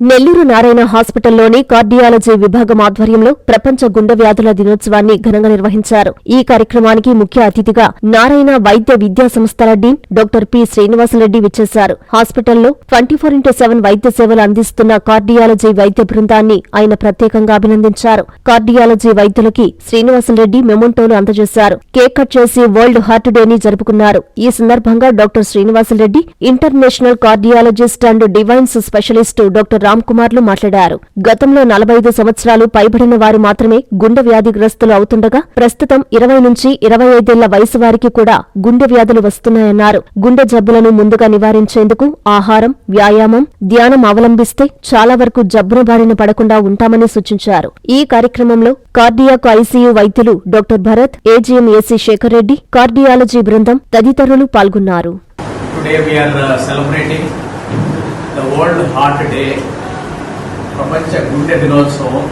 Nellore Narayana హాస్పిటల్లోని cardiology విభాగం ఆధ్వర్యంలో ప్రపంచ గుండె వ్యాధుల దినోత్సవాన్ని ఘనంగా నిర్వహించారు. ఈ కార్యక్రమానికి ముఖ్య అతిథిగా నారాయణ వైద్య విద్యా సంస్థల డీన్ డాక్టర్ పి శ్రీనివాసరెడ్డి విచ్చేశారు. హాస్పిటల్లో ట్వంటీ ఫోర్ ఇంటూ సెవెన్ వైద్య సేవలు అందిస్తున్న కార్డియాలజీ వైద్య బృందాన్ని ఆయన ప్రత్యేకంగా అభినందించారు. కార్డియాలజీ వైద్యులకి శ్రీనివాసరెడ్డి మెమోంటోలు అందజేశారు. కేక్ కట్ చేసి వరల్డ్ హార్ట్ డేని జరుపుకున్నారు. ఈ సందర్భంగా doctor Srinivasareddy international cardiologist and devices specialist doctor Ram కుమార్లు మాట్లాడారు. గతంలో నలభై ఐదు సంవత్సరాలు పైబడిన వారు మాత్రమే గుండె వ్యాధిగ్రస్తులు అవుతుండగా ప్రస్తుతం ఇరవై నుంచి ఇరవై ఐదేళ్ళ వయసు వారికి కూడా గుండె వ్యాధులు వస్తున్నాయన్నారు. గుండె జబ్బులను ముందుగా నివారించేందుకు ఆహారం వ్యాయామం ధ్యానం అవలంబిస్తే చాలా వరకు జబ్బున బారిన పడకుండా ఉంటామని సూచించారు. ఈ కార్యక్రమంలో కార్డియాక్ ఐసీయూ వైద్యులు doctor Bharat AGM AC Shekhar Reddy cardiology బృందం తదితరులు పాల్గొన్నారు. Today we are uh, celebrating the World Heart Day, ప్రపంచ గుండె దినోత్సవం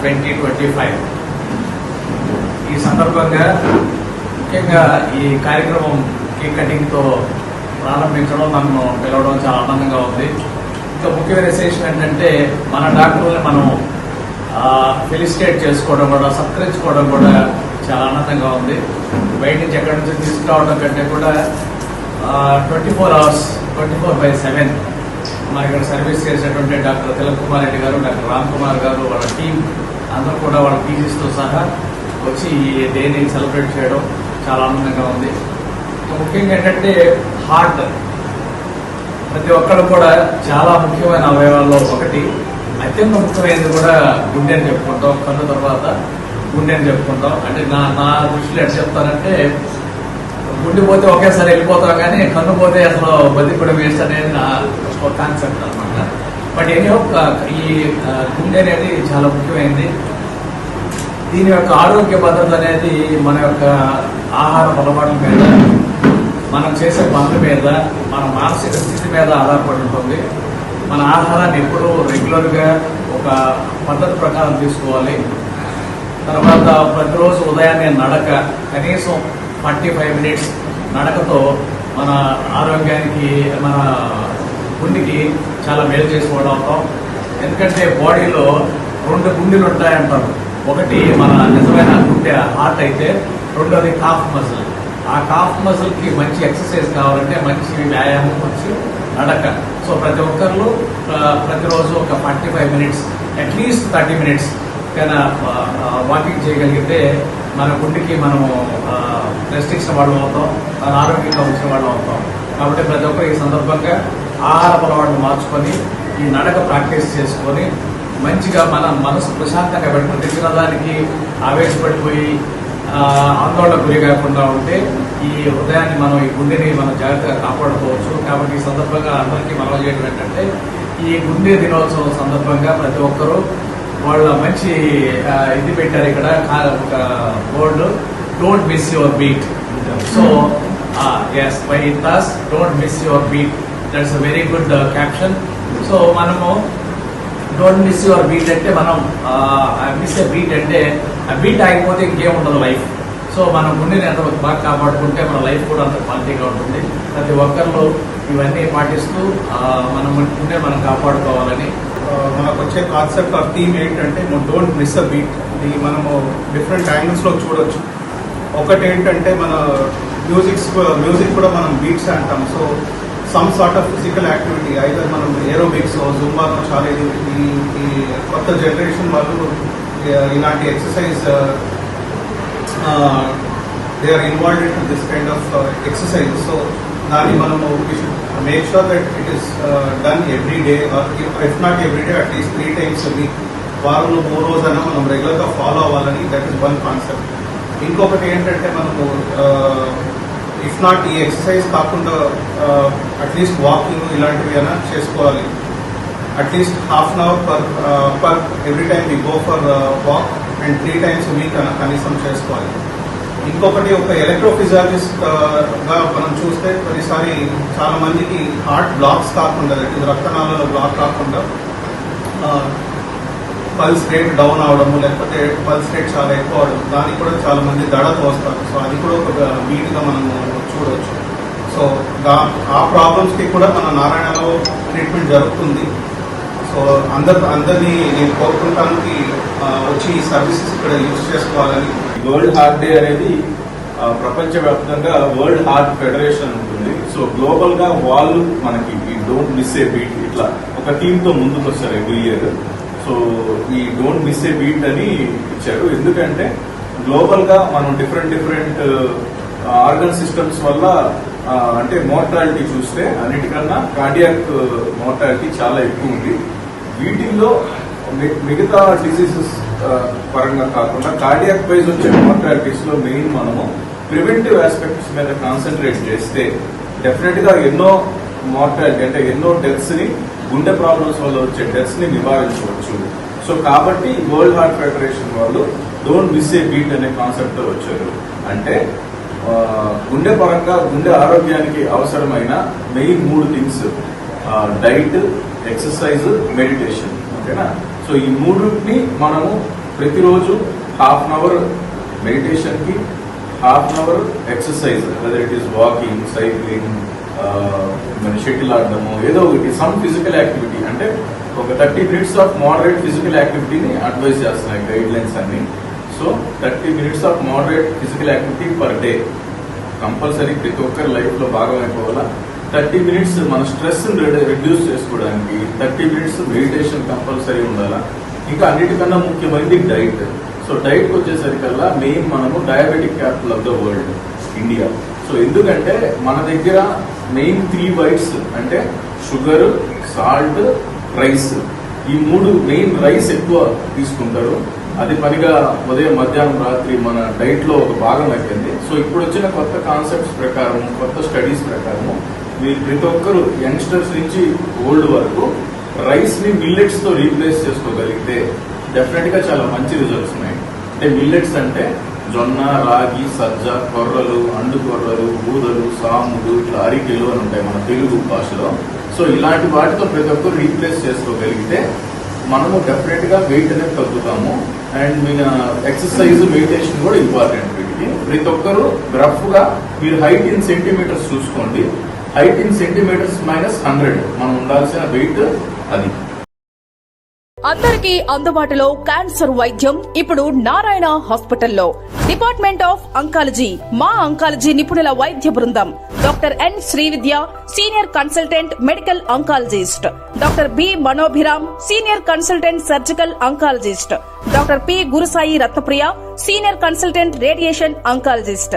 ట్వంటీ ట్వంటీ ఫైవ్. ఈ సందర్భంగా ముఖ్యంగా ఈ కార్యక్రమం కేక్ కటింగ్తో ప్రారంభించడం నన్ను పిలవడం చాలా ఆనందంగా ఉంది. ఇంకా ముఖ్యమైన విశేషం ఏంటంటే మన డాక్టర్ని మనం ఫెలిసిటేట్ చేసుకోవడం కూడా సత్కరించుకోవడం కూడా చాలా ఆనందంగా ఉంది. బయట నుంచి ఎక్కడి నుంచి తీసుకురావడం కంటే కూడా twenty four hours twenty four by seven మన ఇక్కడ సర్వీస్ చేసేటువంటి డాక్టర్ తిలక్ కుమార్ రెడ్డి గారు డాక్టర్ రామ్ కుమార్ గారు వాళ్ళ టీం అందరూ కూడా వాళ్ళ పీజీస్తో సహా వచ్చి ఈ డేని సెలబ్రేట్ చేయడం చాలా ఆనందంగా ఉంది. ముఖ్యంగా ఏంటంటే హార్ట్ ప్రతి ఒక్కరు కూడా చాలా ముఖ్యమైన అవయవాల్లో ఒకటి. అత్యంత ముఖ్యమైనది కూడా గుండె అని చెప్పుకుంటాం. కన్ను తర్వాత గుండె అని చెప్పుకుంటాం. అంటే నా నా దృష్టిలో ఎట్లా చెప్తానంటే ఉండిపోతే పోతే ఒకేసారి వెళ్ళిపోతాం కానీ కన్ను పోతే అసలు బతికూడ వేస్ట్ అనేది నా కాన్సెప్ట్ అనమాట బట్ ఎనీ ఈ గుండె అనేది చాలా ముఖ్యమైనది. దీని యొక్క ఆరోగ్య భద్రత అనేది మన యొక్క ఆహార అలవాట్ల మీద మనం చేసే పనుల మీద మన మానసిక స్థితి మీద ఆధారపడి ఉంటుంది. మన ఆహారాన్ని ఎప్పుడూ రెగ్యులర్గా ఒక పద్ధతి ప్రకారం తీసుకోవాలి. తర్వాత ప్రతిరోజు ఉదయాన్నే నడక కనీసం ఫార్టీ ఫైవ్ మినిట్స్ నడకతో మన ఆరోగ్యానికి మన గుండెకి చాలా మేలు చేసుకోవడం అవుతాం ఎందుకంటే బాడీలో రెండు గుండెలు ఉంటాయంటారు. ఒకటి మన నిజమైన గుండె హార్ట్ అయితే రెండోది కాఫ్ మజిల్ ఆ కాఫ్ మజిల్కి మంచి ఎక్సర్సైజ్ కావాలంటే మంచి వ్యాయామం మంచి నడక. సో ప్రతి ఒక్కరు ప్రతిరోజు ఒక forty five minutes at least thirty minutes కన్నా వాకింగ్ చేయగలిగితే మన గుండెకి మనము రెస్ట్ ఇచ్చిన వాళ్ళు అవుతాం మన ఆరోగ్యంగా ఉంచిన వాళ్ళు అవుతాం. కాబట్టి ప్రతి ఒక్కరు ఈ సందర్భంగా ఆహార అలవాట్లు మార్చుకొని ఈ నడక ప్రాక్టీస్ చేసుకొని మంచిగా మన మనసు ప్రశాంతంగా పెట్టుకుని తెచ్చిన దానికి ఆవేశపడిపోయి ఆందోళన గురి కాకుండా ఉంటే ఈ హృదయాన్ని మనం ఈ గుండెని మనం జాగ్రత్తగా కాపాడుకోవచ్చు. కాబట్టి ఈ సందర్భంగా అందరికీ మనం చేయడం ఏంటంటే ఈ గుండె దినోత్సవం సందర్భంగా ప్రతి ఒక్కరూ వాళ్ళ మంచి ఇది పెట్టారు ఇక్కడ ఒక board don't miss your beat so yes by Intas don't miss your beat that's a very good caption so మనము డోంట్ మిస్ యువర్ బీట్ అంటే మనం మిస్ ఎ బీట్ అంటే ఆ బీట్ ఆగిపోతే ఇంకేం ఉండదు లైఫ్ సో మనం గుండెని ఎంత బాగా కాపాడుకుంటే మన లైఫ్ కూడా అంత క్వాలిటీగా ఉంటుంది. ప్రతి ఒక్కరిలో ఇవన్నీ పాటిస్తూ మనం గుండె మనం కాపాడుకోవాలని మనకు వచ్చే కాన్సెప్ట్ ఆఫ్ థీమ్ ఏంటంటే డోంట్ మిస్ అ బీట్ ఇది మనము డిఫరెంట్ యాంగిల్స్లో చూడొచ్చు. ఒకటి ఏంటంటే మన మ్యూజిక్స్ మ్యూజిక్ కూడా మనం బీట్స్ అంటాం. So some sort of physical activity అయితే మనం ఏరోబిక్స్ జుంబాలో చాలా ఇది ఈ కొత్త జనరేషన్ వాళ్ళు ఇలాంటి exercise they are involve in this kind of exercise so దాన్ని మనము make sure that it or done every day every not every day three three times week వారంలో మూడు రోజైనా మనం రెగ్యులర్గా ఫాలో అవ్వాలని దట్ ఈస్ వన్ కాన్సెప్ట్ ఇంకొకటి ఏంటంటే మనము ఇఫ్ నాట్ ఈ ఎక్సర్సైజ్ కాకుండా అట్లీస్ట్ వాకింగ్ ఇలాంటివి అయినా చేసుకోవాలి. At least half an hour per per every time we go for walk and three times week అయినా కనీసం చేసుకోవాలి. ఇంకొకటి ఒక ఎలక్ట్రోఫిజియాలజిస్ట్గా మనం చూస్తే కొన్నిసారి చాలా మందికి హార్ట్ బ్లాక్స్ కాకుండా దట్ బ్లాక్ కాకుండా పల్స్ రేట్ డౌన్ అవడము లేకపోతే పల్స్ రేట్ చాలా ఎక్కువ అవడం దానికి కూడా చాలా మంది దడతో వస్తారు. సో అది కూడా ఒక వీటిగా మనం చూడవచ్చు సో దా- ఆ ప్రాబ్లమ్స్కి కూడా మన నారాయణలో ట్రీట్మెంట్ జరుగుతుంది. సో అందరు అందరినీ నేను కోరుకుంటానికి వచ్చి ఈ సర్వీసెస్ ఇక్కడ యూజ్ చేసుకోవాలని వరల్డ్ హార్ట్ డే అనేది ప్రపంచవ్యాప్తంగా వరల్డ్ హార్ట్ ఫెడరేషన్ ఉంటుంది. సో గ్లోబల్గా వాళ్ళు మనకి ఈ డోంట్ మిస్ ఏ బీట్ ఇట్లా ఒక టీమ్తో ముందుకు వస్తారు ఎవ్రీ ఇయర్ సో ఈ డోంట్ మిస్ ఏ బీట్ అని ఇచ్చారు. ఎందుకంటే గ్లోబల్గా మనం డిఫరెంట్ డిఫరెంట్ ఆర్గన్ సిస్టమ్స్ వల్ల అంటే మోర్టాలిటీ చూస్తే అన్నిటికన్నా కార్డియాక్ మోర్టాలిటీ చాలా ఎక్కువ ఉంది. వీటిల్లో మి- మిగతా డిసీజెస్ పరంగా కాకుండా కార్డియాక్ వైజ్ వచ్చే మోర్టాలిటీస్లో మెయిన్ మనము ప్రివెంటివ్ ఆస్పెక్ట్స్ మీద కాన్సన్ట్రేట్ చేస్తే డెఫినెట్గా ఎన్నో మోర్టాలిటీ అంటే ఎన్నో డెత్స్ని గుండె ప్రాబ్లమ్స్ వల్ల వచ్చే డెత్స్ని నివారించవచ్చు సో కాబట్టి వరల్డ్ హార్ట్ ఫెడరేషన్ వాళ్ళు డోంట్ మిస్ ఏ బీట్ అనే కాన్సెప్ట్తో వచ్చారు. అంటే గుండె పరంగా గుండె ఆరోగ్యానికి అవసరమైన మెయిన్ మూడు థింగ్స్ డైట్ ఎక్సర్సైజ్ మెడిటేషన్ ఓకేనా? సో ఈ మూడుని మనము ప్రతిరోజు half an hour మెడిటేషన్కి half an hour exercise whether it is walking cycling మన షటిల్ ఆడడము ఏదో ఒకటి సమ్ ఫిజికల్ యాక్టివిటీ అంటే ఒక thirty minutes of moderate physical యాక్టివిటీని advise చేస్తున్నాయి గైడ్ లైన్స్ అన్ని. So thirty minutes of moderate physical activity per day compulsory ప్రతి ఒక్కరి లైఫ్లో భాగం అయిపోవాలా? థర్టీ మినిట్స్ మన స్ట్రెస్ రిడ్యూస్ చేసుకోవడానికి థర్టీ మినిట్స్ మెడిటేషన్ కంపల్సరీ ఉండాలా? ఇంకా అన్నిటికన్నా ముఖ్యమైనది డైట్. సో డైట్ వచ్చేసరికల్లా మెయిన్ మనము diabetic capital of the world India. So ఎందుకంటే మన దగ్గర మెయిన్ త్రీ వైట్స్ అంటే షుగర్ సాల్ట్ రైస్. ఈ మూడు మెయిన్ రైస్ ఎక్కువ తీసుకుంటారు. అది పనిగా ఉదయం మధ్యాహ్నం రాత్రి మన డైట్లో ఒక భాగం అయిపోయింది. సో ఇప్పుడు వచ్చిన కొత్త కాన్సెప్ట్స్ ప్రకారం కొత్త స్టడీస్ ప్రకారము మీరు ప్రతి ఒక్కరు యంగ్స్టర్స్ నుంచి ఓల్డ్ వరకు రైస్ని మిల్లెట్స్తో రీప్లేస్ చేసుకోగలిగితే డెఫినెట్గా చాలా మంచి రిజల్ట్స్ ఉన్నాయి. అంటే మిల్లెట్స్ అంటే జొన్న రాగి సజ్జ కొర్రలు అండు కొర్రలు ఊదలు సాములు ఇట్లా అరికెలు అని ఉంటాయి మన తెలుగు భాషలో. సో ఇలాంటి వాటితో ప్రతి ఒక్కరు రీప్లేస్ చేసుకోగలిగితే మనము డెఫినెట్గా వెయిట్ అనేది తగ్గుతాము. అండ్ మీ ఎక్సర్సైజ్ మెడిటేషన్ కూడా ఇంపార్టెంట్ వీటికి. ప్రతి ఒక్కరు రఫ్గా మీరు హైట్ ఇన్ సెంటీమీటర్స్ చూసుకోండి. Height in centimetres minus hundred మనం ఉండాల్సిన వెయిట్ అది. అందరికీ అందుబాటులో క్యాన్సర్ వైద్యం ఇప్పుడు నారాయణ హాస్పిటల్లో. డిపార్ట్మెంట్ ఆఫ్ అంకాలజీ మా అంకాలజీ నిపుణుల వైద్య బృందం. Doctor N Srividya senior consultant medical oncologist doctor B Manobhiram senior consultant surgical oncologist doctor P Gurusai Ratnapriya senior consultant radiation oncologist